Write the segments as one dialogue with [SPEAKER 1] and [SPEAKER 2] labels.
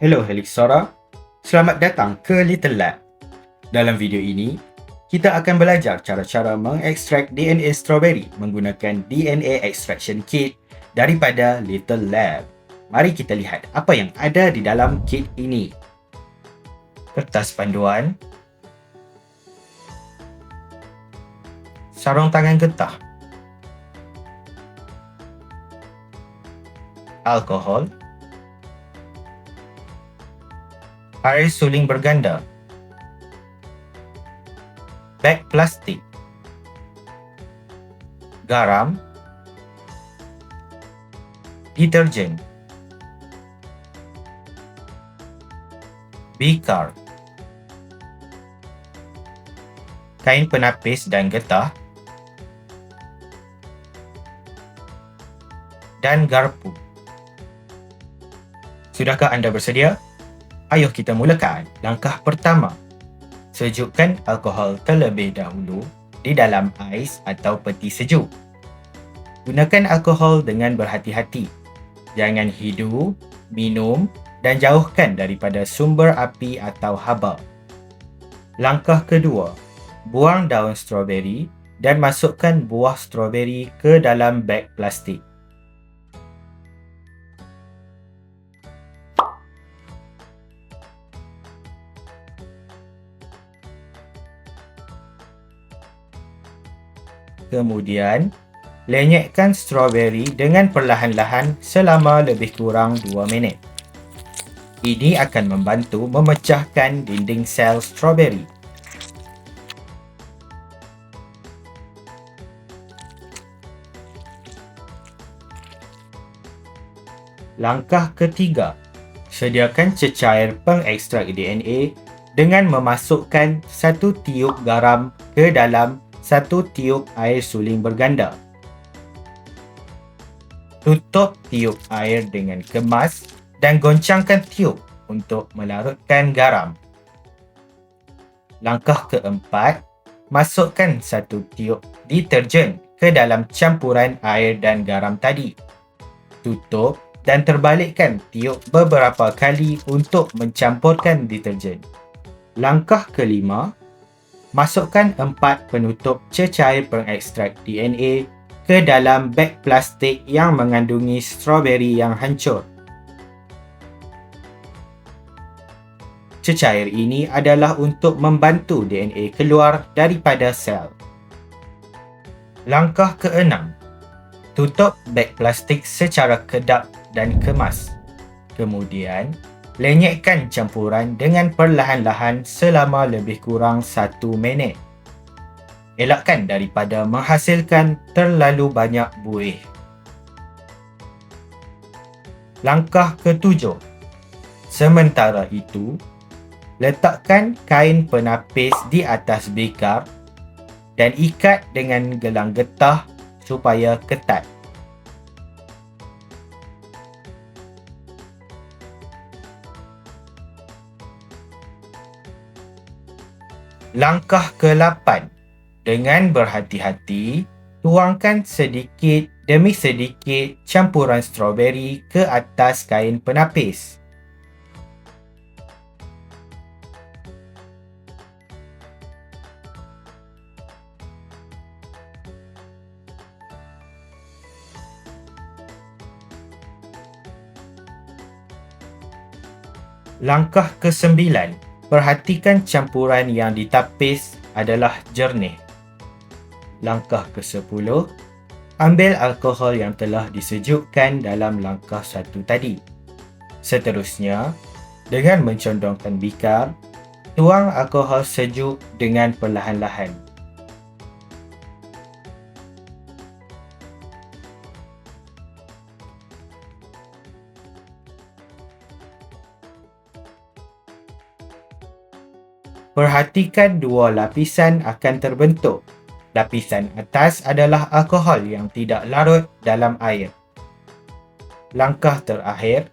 [SPEAKER 1] Hello Helixora, selamat datang ke Little Lab. Dalam video ini, kita akan belajar cara-cara mengekstrak DNA strawberry menggunakan DNA extraction kit daripada Little Lab. Mari kita lihat apa yang ada di dalam kit ini. Kertas panduan, sarung tangan getah, alkohol, air suling berganda, beg plastik, garam, deterjen, bikar, kain penapis dan getah, dan garpu. Sudahkah anda bersedia? Ayuh kita mulakan. Langkah pertama. Sejukkan alkohol terlebih dahulu di dalam ais atau peti sejuk. Gunakan alkohol dengan berhati-hati. Jangan hidu, minum dan jauhkan daripada sumber api atau haba. Langkah kedua. Buang daun stroberi dan masukkan buah stroberi ke dalam beg plastik. Kemudian, lenyekkan strawberry dengan perlahan-lahan selama lebih kurang 2 minit. Ini akan membantu memecahkan dinding sel strawberry. Langkah ketiga, sediakan cecair pengekstrak DNA dengan memasukkan satu tiup garam ke dalam satu tiup air suling berganda. Tutup tiup air dengan kemas dan goncangkan tiup untuk melarutkan garam. Langkah keempat, masukkan satu tiup deterjen ke dalam campuran air dan garam tadi. Tutup dan terbalikkan tiup beberapa kali untuk mencampurkan deterjen. Langkah kelima, masukkan empat penutup cecair pengekstrak DNA ke dalam beg plastik yang mengandungi strawberry yang hancur. Cecair ini adalah untuk membantu DNA keluar daripada sel. Langkah keenam. Tutup beg plastik secara kedap dan kemas. Kemudian, lenyekkan campuran dengan perlahan-lahan selama lebih kurang satu minit. Elakkan daripada menghasilkan terlalu banyak buih. Langkah ketujuh. Sementara itu, letakkan kain penapis di atas bikar dan ikat dengan gelang getah supaya ketat. Langkah ke-8. Dengan berhati-hati, tuangkan sedikit demi sedikit campuran strawberry ke atas kain penapis. Langkah ke-9 perhatikan campuran yang ditapis adalah jernih. Langkah ke-10, ambil alkohol yang telah disejukkan dalam langkah satu tadi. Seterusnya, dengan mencondongkan bikar, tuang alkohol sejuk dengan perlahan-lahan. Perhatikan dua lapisan akan terbentuk. Lapisan atas adalah alkohol yang tidak larut dalam air. Langkah terakhir,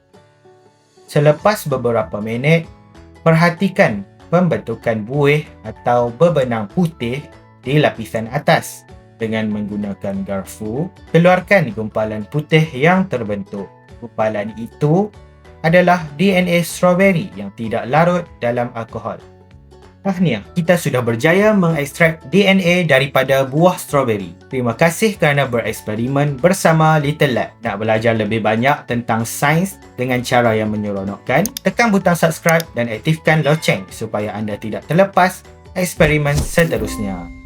[SPEAKER 1] selepas beberapa minit, perhatikan pembentukan buih atau bebenang putih di lapisan atas. Dengan menggunakan garfu, keluarkan gumpalan putih yang terbentuk. Gumpalan itu adalah DNA strawberry yang tidak larut dalam alkohol. Tahniah, kita sudah berjaya mengekstrak DNA daripada buah strawberry. Terima kasih kerana bereksperimen bersama Little Lab. Nak belajar lebih banyak tentang sains dengan cara yang menyeronokkan, tekan butang subscribe dan aktifkan loceng supaya anda tidak terlepas eksperimen seterusnya.